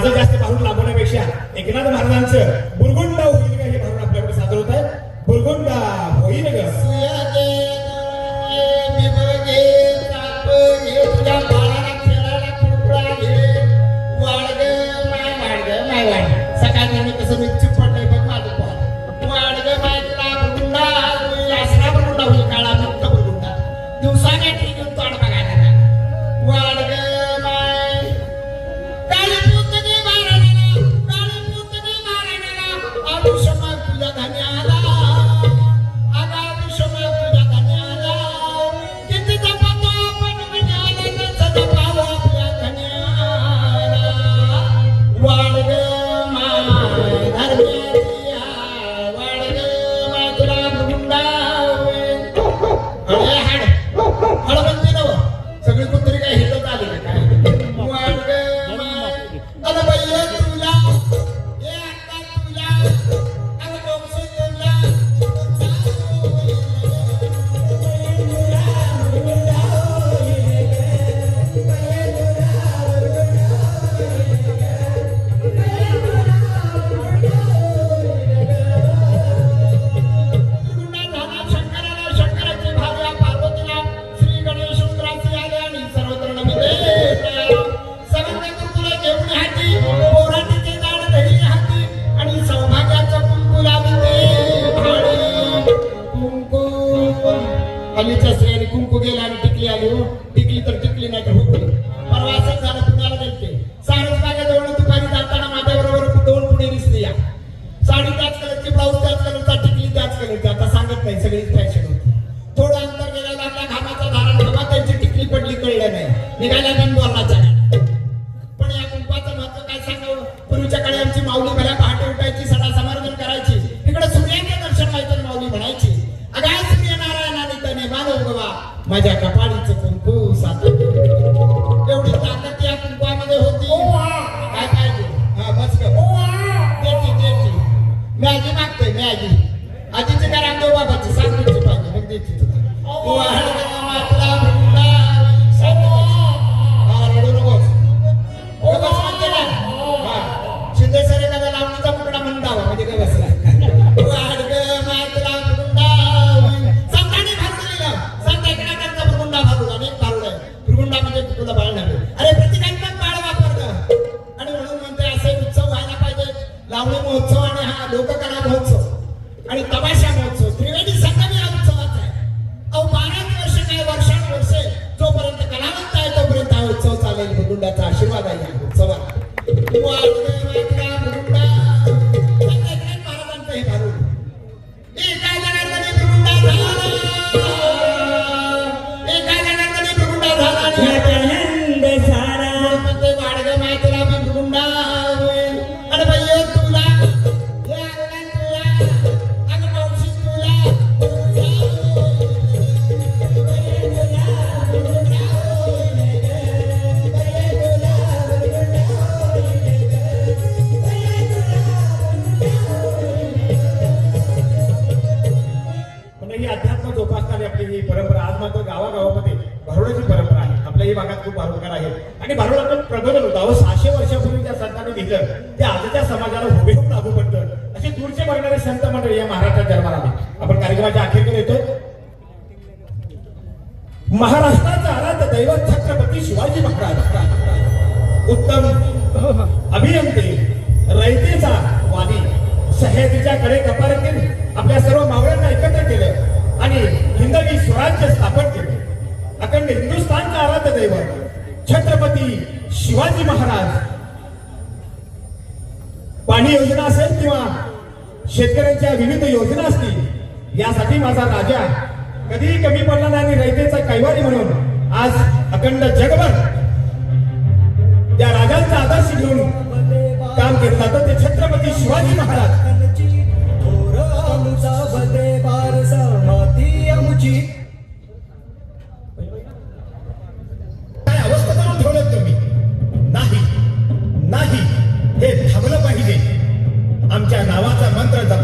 माझं जास्त पाहून लांबवण्यापेक्षा एकनाथ महाराजांचं बुरगुंडा आली हो. टिकली तर टिकली नाही तर हुकली परवा असंच झालं पुण्याला जायचे सारस माझ्या जवळ दुपारी जाताना माझ्याबरोबर दोन पुढे दिसली या. साडी त्याच कलरची ब्लाऊज त्याच कलरचा टिकली त्याच कलरची. आता सांगत नाही सगळीच फॅशन होती. थोडं अंतर गेल्याला आपल्या घामाचा धारण घामा त्यांची टिकली पडली कळलं नाही. निघाल्या पण बोलण्याचा भुंडा बाळ नव्हे अरे प्रतिकात्मक बाळ वापरत. आणि म्हणून म्हणते असे उत्सव व्हायला पाहिजे. लावणी महोत्सव आणि हा लोककला महोत्सव. आणि तमाशा महोत्सव. त्रिवेणी संगम या उत्सवाचा आहे. अहो बाराच वर्ष काय वर्षानुवर्षे जोपर्यंत कलावंत आहे तोपर्यंत हा उत्सव चालेल. भुगुंडाचा आशीर्वाद आहे या आणि भारुडाचं प्रबोधन होतं. अहो सहाशे वर्षापूर्वी त्या संतांनी दिलं ते आजच्या समाजाला हुबेहूब लागू पडतं. असे दूरचे बघणारे संत मंडळ या महाराष्ट्रात जन्माला आले. आपण कार्यक्रमाच्या अखेरकडे येतो. महाराष्ट्राचा आराध्य दैवत छत्रपती शिवाजी महाराज. उत्तम अभियंते रयतेचा वाणी सह्याद्रीच्या कडे कपारतील आपल्या सर्व मावळ्यांना एकत्र केलं आणि हिंदवी स्वराज्य स्थापन केलं. अखंड हिंदुस्थानचा आराध्य दैवत. छत्रपती शिवाजी महाराज. पाणी योजना असेल किंवा शेतकऱ्यांच्या विविध योजना असतील यासाठी माझा राजा कधीही कमी पडला नाही आणि रयतेचा कैवारी म्हणून आज अखंड जगभर त्या राजांचा आदर्श घेऊन काम केलं जातं ते छत्रपती शिवाजी महाराज. आमच्या नावाचा मंत्र जप.